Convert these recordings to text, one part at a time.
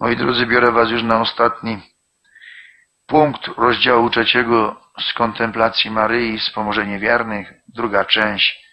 Moi drodzy, biorę Was już na ostatni punkt rozdziału trzeciego z kontemplacji Maryi, wspomożenie wiernych, druga część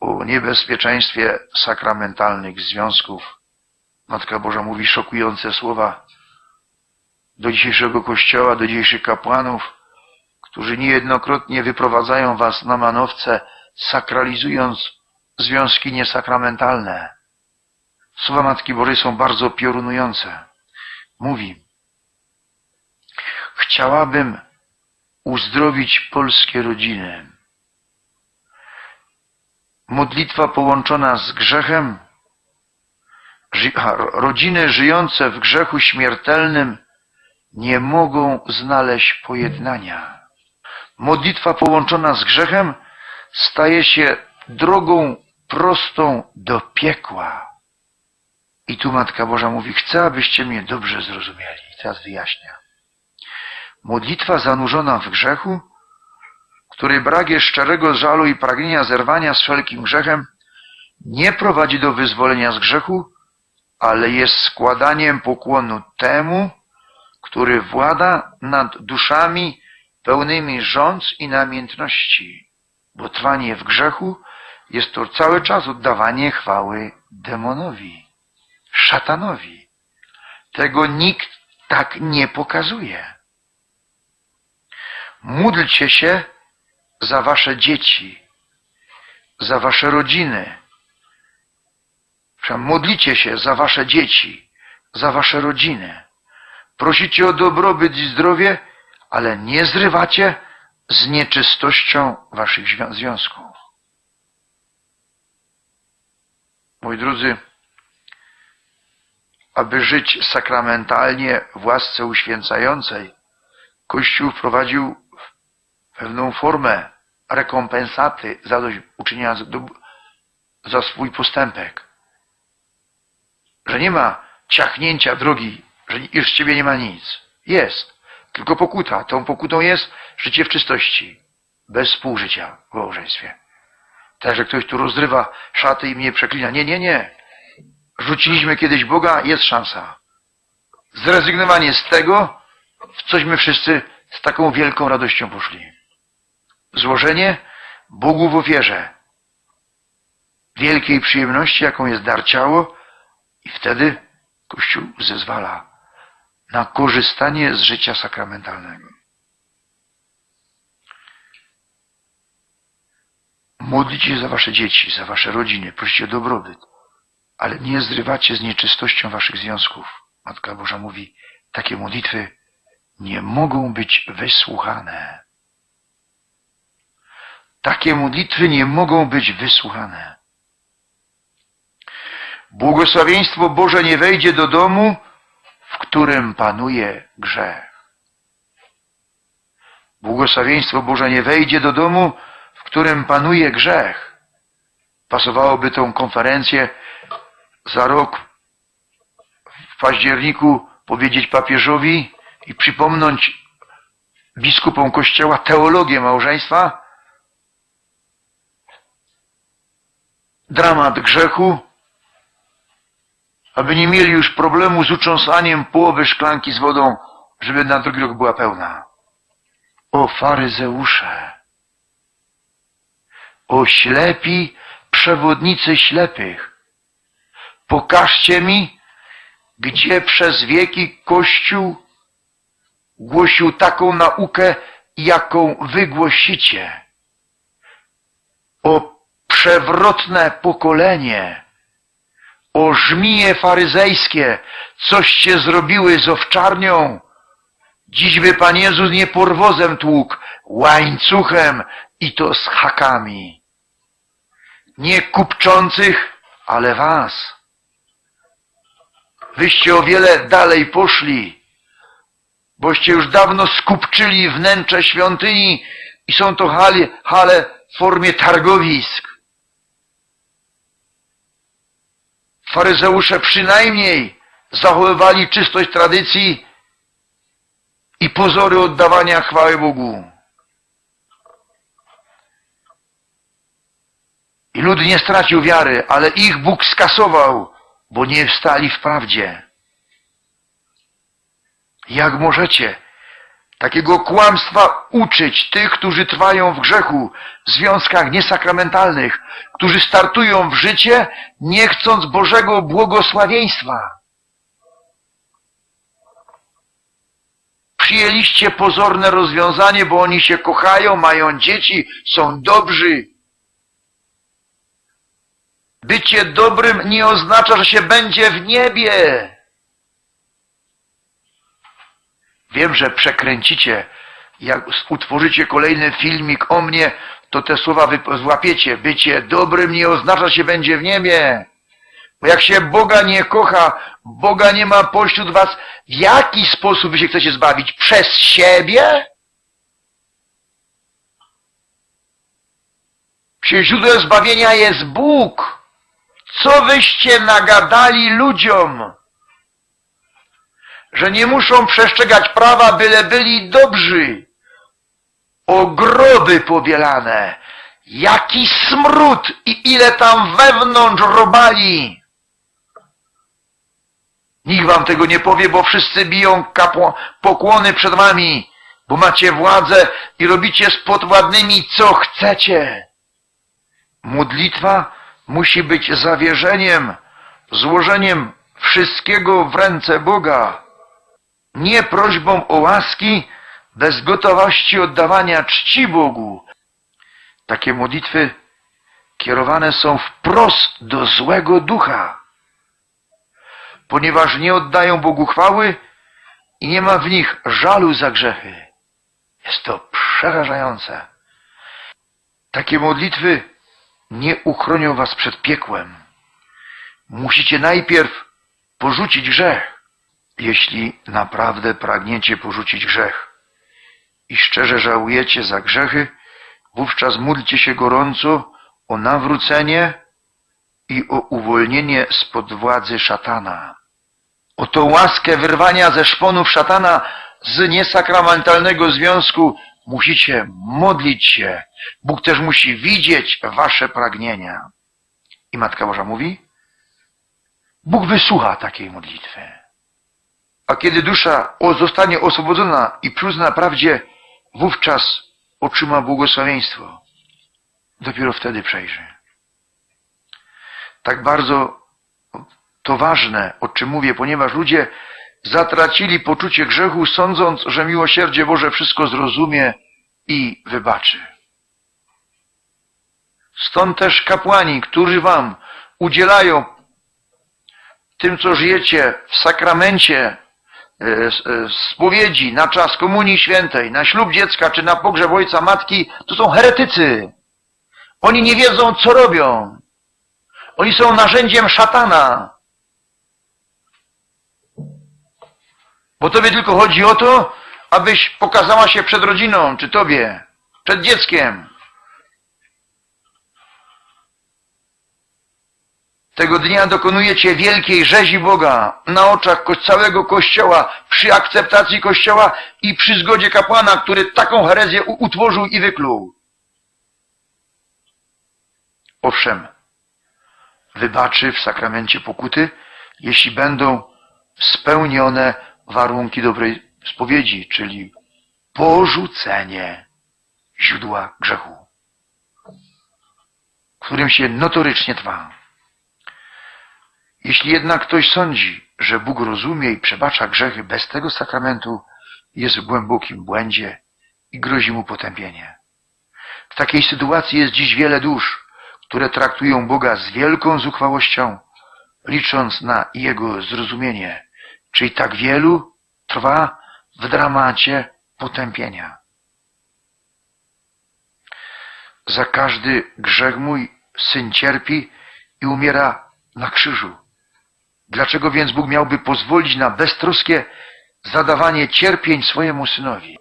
o niebezpieczeństwie sakramentalnych związków. Matka Boża mówi szokujące słowa do dzisiejszego kościoła, do dzisiejszych kapłanów, którzy niejednokrotnie wyprowadzają Was na manowce, sakralizując związki niesakramentalne. Słowa Matki Bożej są bardzo piorunujące. Mówi, chciałabym uzdrowić polskie rodziny. Modlitwa połączona z grzechem, rodziny żyjące w grzechu śmiertelnym nie mogą znaleźć pojednania. Modlitwa połączona z grzechem staje się drogą prostą do piekła. I tu Matka Boża mówi, chcę, abyście mnie dobrze zrozumieli. I teraz wyjaśnia. Modlitwa zanurzona w grzechu, której brak jest szczerego żalu i pragnienia zerwania z wszelkim grzechem, nie prowadzi do wyzwolenia z grzechu, ale jest składaniem pokłonu temu, który włada nad duszami pełnymi rządz i namiętności, bo trwanie w grzechu jest to cały czas oddawanie chwały demonowi, szatanowi. Tego nikt tak nie pokazuje. Módlcie się za wasze dzieci, za wasze rodziny. Modlicie się za wasze dzieci, za wasze rodziny. Prosicie o dobrobyt i zdrowie, ale nie zrywacie z nieczystością waszych zwią- związków. Moi drodzy, aby żyć sakramentalnie w łasce uświęcającej, Kościół wprowadził pewną formę rekompensaty za uczynienia za, swój postępek. Że nie ma ciachnięcia drogi, że już z ciebie nie ma nic. Jest. Tylko pokuta. Tą pokutą jest życie w czystości. Bez współżycia w małżeństwie. Tak, że ktoś tu rozrywa szaty i mnie przeklina. Nie, nie, nie. Rzuciliśmy kiedyś Boga, jest szansa. Zrezygnowanie z tego, w cośmy wszyscy z taką wielką radością poszli. Złożenie Bogu w ofierze. Wielkiej przyjemności, jaką jest dar ciało i wtedy Kościół zezwala na korzystanie z życia sakramentalnego. Modlicie się za wasze dzieci, za wasze rodziny, prosicie o dobrobyt, ale nie zrywacie z nieczystością waszych związków. Matka Boża mówi, takie modlitwy nie mogą być wysłuchane. Takie modlitwy nie mogą być wysłuchane. Błogosławieństwo Boże nie wejdzie do domu, w którym panuje grzech. Błogosławieństwo Boże nie wejdzie do domu, w którym panuje grzech. Pasowałoby tą konferencję za rok w październiku powiedzieć papieżowi i przypomnieć biskupom Kościoła teologię małżeństwa, dramat grzechu, aby nie mieli już problemu z ucząsaniem połowy szklanki z wodą, żeby na drugi rok była pełna. O faryzeusze! O ślepi przewodnicy ślepych! Pokażcie mi, gdzie przez wieki Kościół głosił taką naukę, jaką wy głosicie. O przewrotne pokolenie! O żmije faryzejskie, coście zrobiły z owczarnią. Dziś by Pan Jezus nie porwozem tłukł, łańcuchem i to z hakami. Nie kupczących, ale was. Wyście o wiele dalej poszli, boście już dawno skupczyli wnętrze świątyni i są to hale, hale w formie targowisk. Faryzeusze przynajmniej zachowywali czystość tradycji i pozory oddawania chwały Bogu. I lud nie stracił wiary, ale ich Bóg skasował, bo nie wstali w prawdzie. Jak możecie takiego kłamstwa uczyć tych, którzy trwają w grzechu, w związkach niesakramentalnych, którzy startują w życie, nie chcąc Bożego błogosławieństwa? Przyjęliście pozorne rozwiązanie, bo oni się kochają, mają dzieci, są dobrzy. Bycie dobrym nie oznacza, że się będzie w niebie. Wiem, że przekręcicie. Jak utworzycie kolejny filmik o mnie, to te słowa złapiecie. Bycie dobrym nie oznacza, że się będzie w niebie. Bo jak się Boga nie kocha, Boga nie ma pośród was, w jaki sposób wy się chcecie zbawić? Przez siebie? Przecież źródłem zbawienia jest Bóg. Co wyście nagadali ludziom? Że nie muszą przestrzegać prawa, byle byli dobrzy. O groby pobielane. Jaki smród i ile tam wewnątrz robali. Nikt wam tego nie powie, bo wszyscy biją pokłony przed wami, bo macie władzę i robicie z podwładnymi co chcecie. Modlitwa musi być zawierzeniem, złożeniem wszystkiego w ręce Boga. Nie prośbą o łaski, bez gotowości oddawania czci Bogu. Takie modlitwy kierowane są wprost do złego ducha, ponieważ nie oddają Bogu chwały i nie ma w nich żalu za grzechy. Jest to przerażające. Takie modlitwy nie uchronią was przed piekłem. Musicie najpierw porzucić grzech, jeśli naprawdę pragniecie porzucić grzech i szczerze żałujecie za grzechy, wówczas módlcie się gorąco o nawrócenie i o uwolnienie spod władzy szatana. O tą łaskę wyrwania ze szponów szatana z niesakramentalnego związku musicie modlić się. Bóg też musi widzieć wasze pragnienia. I Matka Boża mówi, Bóg wysłucha takiej modlitwy. A kiedy dusza zostanie oswobodzona i przyzna prawdzie, wówczas otrzyma błogosławieństwo. Dopiero wtedy przejrzy. Tak bardzo to ważne, o czym mówię, ponieważ ludzie zatracili poczucie grzechu, sądząc, że miłosierdzie Boże wszystko zrozumie i wybaczy. Stąd też kapłani, którzy wam udzielają tym, co żyjecie w sakramencie e, e, spowiedzi, na czas Komunii Świętej, na ślub dziecka czy na pogrzeb ojca matki, to są heretycy. Oni nie wiedzą, co robią. Oni są narzędziem szatana. Bo tobie tylko chodzi o to, abyś pokazała się przed rodziną, czy tobie, przed dzieckiem. Tego dnia dokonujecie wielkiej rzezi Boga na oczach całego Kościoła, przy akceptacji Kościoła i przy zgodzie kapłana, który taką herezję utworzył i wykluł. Owszem, wybaczy w sakramencie pokuty, jeśli będą spełnione warunki dobrej spowiedzi, czyli porzucenie źródła grzechu, którym się notorycznie trwa. Jeśli jednak ktoś sądzi, że Bóg rozumie i przebacza grzechy bez tego sakramentu, jest w głębokim błędzie i grozi mu potępienie. W takiej sytuacji jest dziś wiele dusz, które traktują Boga z wielką zuchwałością, licząc na Jego zrozumienie, czyli tak wielu trwa w dramacie potępienia. Za każdy grzech mój syn cierpi i umiera na krzyżu. Dlaczego więc Bóg miałby pozwolić na beztroskie zadawanie cierpień swojemu synowi?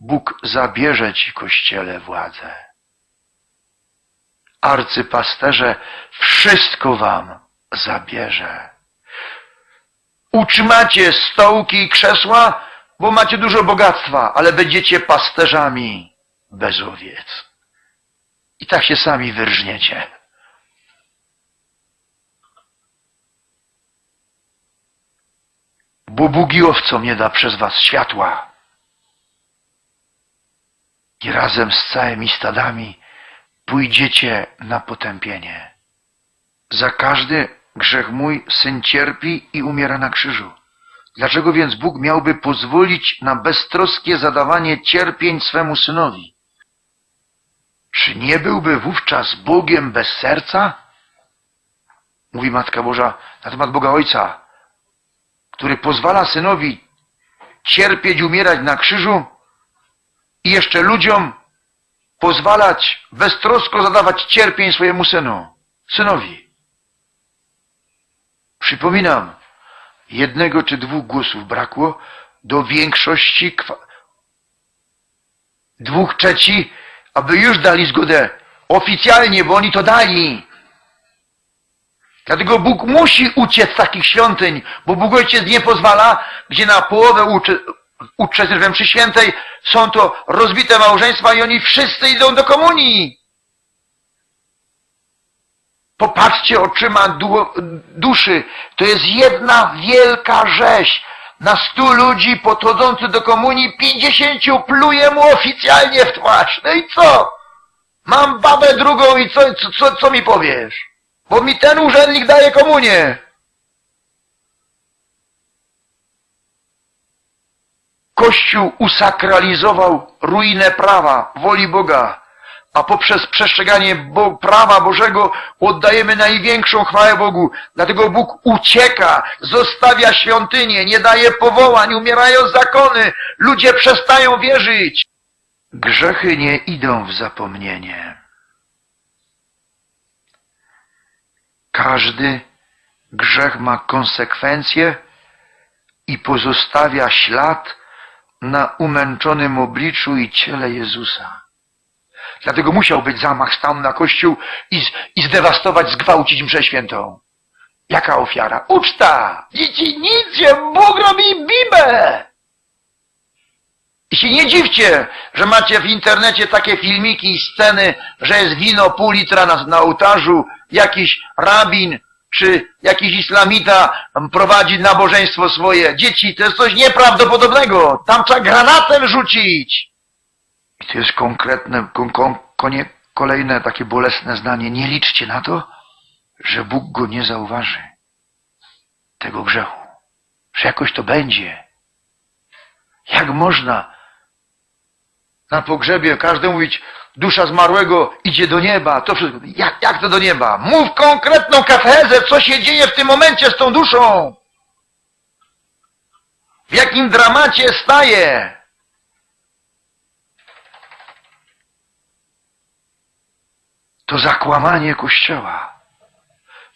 Bóg zabierze ci, Kościele, władzę. Arcypasterze, wszystko wam zabierze. Utrzymacie stołki i krzesła, bo macie dużo bogactwa, ale będziecie pasterzami bez owiec. I tak się sami wyrżniecie. bo Bóg i nie da przez was światła. I razem z całymi stadami pójdziecie na potępienie. Za każdy grzech mój syn cierpi i umiera na krzyżu. Dlaczego więc Bóg miałby pozwolić na beztroskie zadawanie cierpień swemu synowi? Czy nie byłby wówczas Bogiem bez serca? Mówi Matka Boża na temat Boga Ojca, który pozwala synowi cierpieć, umierać na krzyżu i jeszcze ludziom pozwalać beztrosko zadawać cierpień swojemu synu, synowi. Przypominam, jednego czy dwóch głosów brakło do większości dwóch trzeci, aby już dali zgodę oficjalnie, bo oni to dali. Dlatego Bóg musi uciec z takich świątyń, bo Bóg Ojciec nie pozwala, gdzie na połowę uczy, uczestniczy mszy świętej są to rozbite małżeństwa i oni wszyscy idą do komunii. Popatrzcie oczyma du duszy. To jest jedna wielka rzeź. Na stu ludzi podchodzących do komunii, pięćdziesięciu pluje mu oficjalnie w twarz. No i co? Mam babę drugą i co, co, co, co mi powiesz? Bo mi ten urzędnik daje komunię. Kościół usakralizował ruinę prawa, woli Boga, a poprzez przestrzeganie Bo prawa Bożego oddajemy największą chwałę Bogu. Dlatego Bóg ucieka, zostawia świątynię, nie daje powołań, umierają zakony, ludzie przestają wierzyć. Grzechy nie idą w zapomnienie. Każdy grzech ma konsekwencje i pozostawia ślad na umęczonym obliczu i ciele Jezusa. Dlatego musiał być zamach stanu na Kościół i, i zdewastować, zgwałcić mszę świętą. Jaka ofiara? Uczta! Dzieci, nic się, Bóg robi bibę! I się nie dziwcie, że macie w internecie takie filmiki i sceny, że jest wino pół litra na, na ołtarzu, jakiś rabin czy jakiś islamita prowadzi nabożeństwo swoje. Dzieci, to jest coś nieprawdopodobnego. Tam trzeba granatem rzucić. To jest konkretne, kon, kon, konie, kolejne takie bolesne zdanie. Nie liczcie na to, że Bóg go nie zauważy. Tego grzechu. Że jakoś to będzie. Jak można na pogrzebie każdy mówić, dusza zmarłego idzie do nieba, to wszystko. Jak, jak to do nieba? Mów konkretną katechezę, co się dzieje w tym momencie z tą duszą. W jakim dramacie staje. To zakłamanie Kościoła.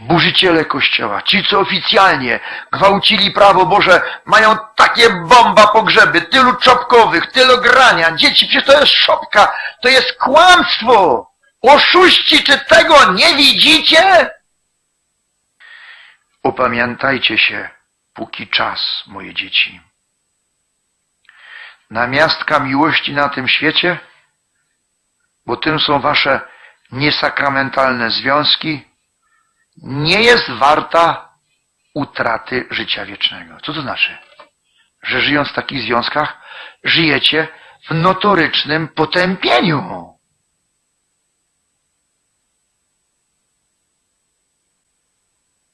Burzyciele Kościoła, ci co oficjalnie gwałcili prawo Boże, mają takie bomba pogrzeby, tylu czopkowych, tylu grania. Dzieci, przecież to jest szopka, to jest kłamstwo. Oszuści, czy tego nie widzicie? Upamiętajcie się, póki czas, moje dzieci. Namiastka miłości na tym świecie, bo tym są wasze niesakramentalne związki, nie jest warta utraty życia wiecznego. Co to znaczy? Że żyjąc w takich związkach, żyjecie w notorycznym potępieniu.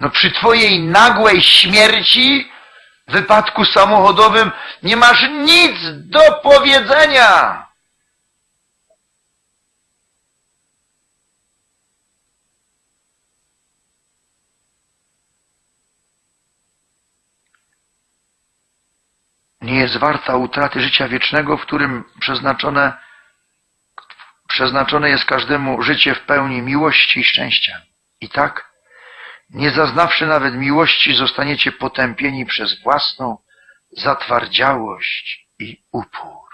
No przy twojej nagłej śmierci wypadku samochodowym nie masz nic do powiedzenia. Nie jest warta utraty życia wiecznego, w którym przeznaczone, przeznaczone jest każdemu życie w pełni miłości i szczęścia. I tak, nie zaznawszy nawet miłości, zostaniecie potępieni przez własną zatwardziałość i upór.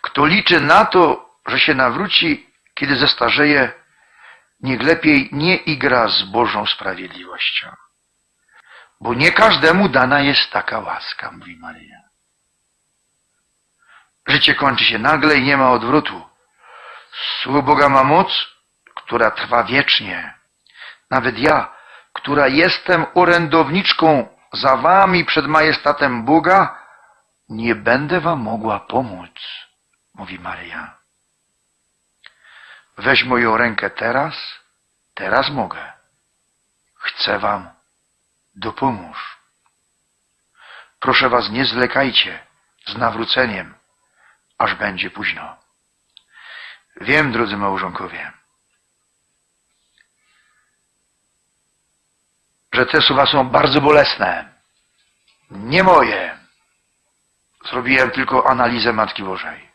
Kto liczy na to, że się nawróci, kiedy zestarzeje, niech lepiej nie igra z Bożą sprawiedliwością. Bo nie każdemu dana jest taka łaska, mówi Maryja. Życie kończy się nagle i nie ma odwrotu. Słowo Boga ma moc, która trwa wiecznie. Nawet ja, która jestem orędowniczką za wami przed majestatem Boga nie będę wam mogła pomóc, mówi Maryja. Weź moją rękę teraz, teraz mogę. Chcę wam dopomóż. Proszę was, nie zwlekajcie z nawróceniem, aż będzie późno. Wiem, drodzy małżonkowie, że te słowa są bardzo bolesne. Nie moje. Zrobiłem tylko analizę Matki Bożej.